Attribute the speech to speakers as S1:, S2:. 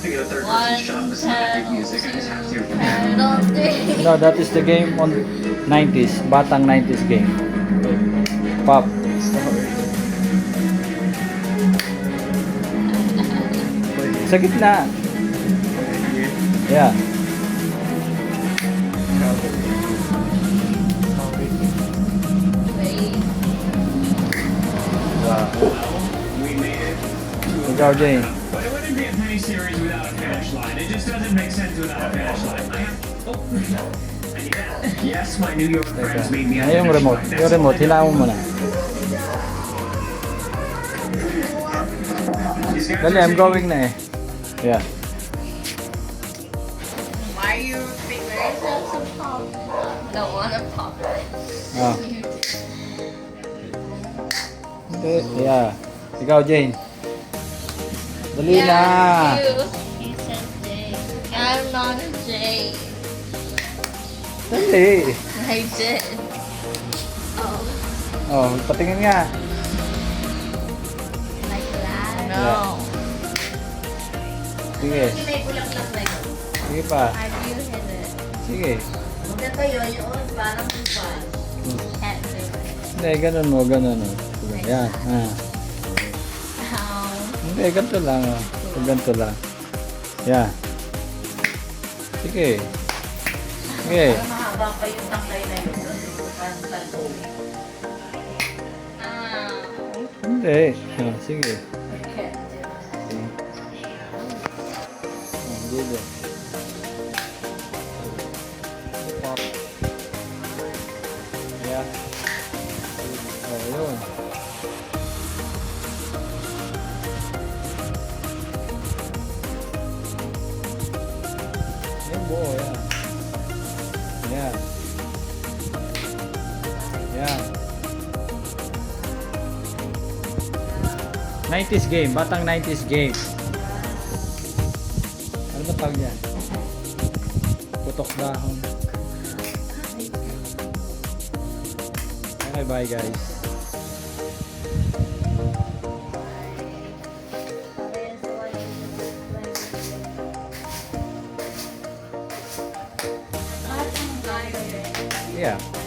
S1: have to get a third person shot music. I just have to.
S2: Pedal three.
S3: No, that is the game on 90s. Batang 90s game. Pop. Sa gitna. Yeah.
S2: Wait.
S1: We made it.
S3: Ikaw, Jane.
S1: Series without a finish line. It just doesn't make sense without a finish line. I oh. I need that. Yes, my New York friends made me a finish
S3: remote.
S1: line. That's all
S3: remote,
S1: I
S3: Dali,
S1: are
S3: I'm going na eh. Yeah.
S2: Why are you fingering to pop? Don't wanna pop it.
S3: Ah. Hindi, yeah. Ikaw, Jane. Dali na.
S2: you. He said J. I'm not a J.
S3: Dali.
S2: I did. Oh.
S3: Oh, patingin nga.
S2: Like that? No.
S3: Sige.
S4: May bulaklak na yun.
S3: Sige pa.
S2: Do you hit it?
S3: Sige.
S4: Maganda yun, yun, parang
S2: do it.
S3: Hindi, ganun mo, ganun mo. Yan. Ah. Hindi, ganito lang. Oh. Ganito lang. Yan. Sige. Sige.
S4: Mahaba pa yung tangkay na yun.
S3: Hindi. Ah, sige. Ah, dito. Pop. Yeah. Buo, yan. Yan. Yan. 90s game, batang 90s game. Ano ba tawag yan? Putok dahon. Okay, bye guys. Yeah.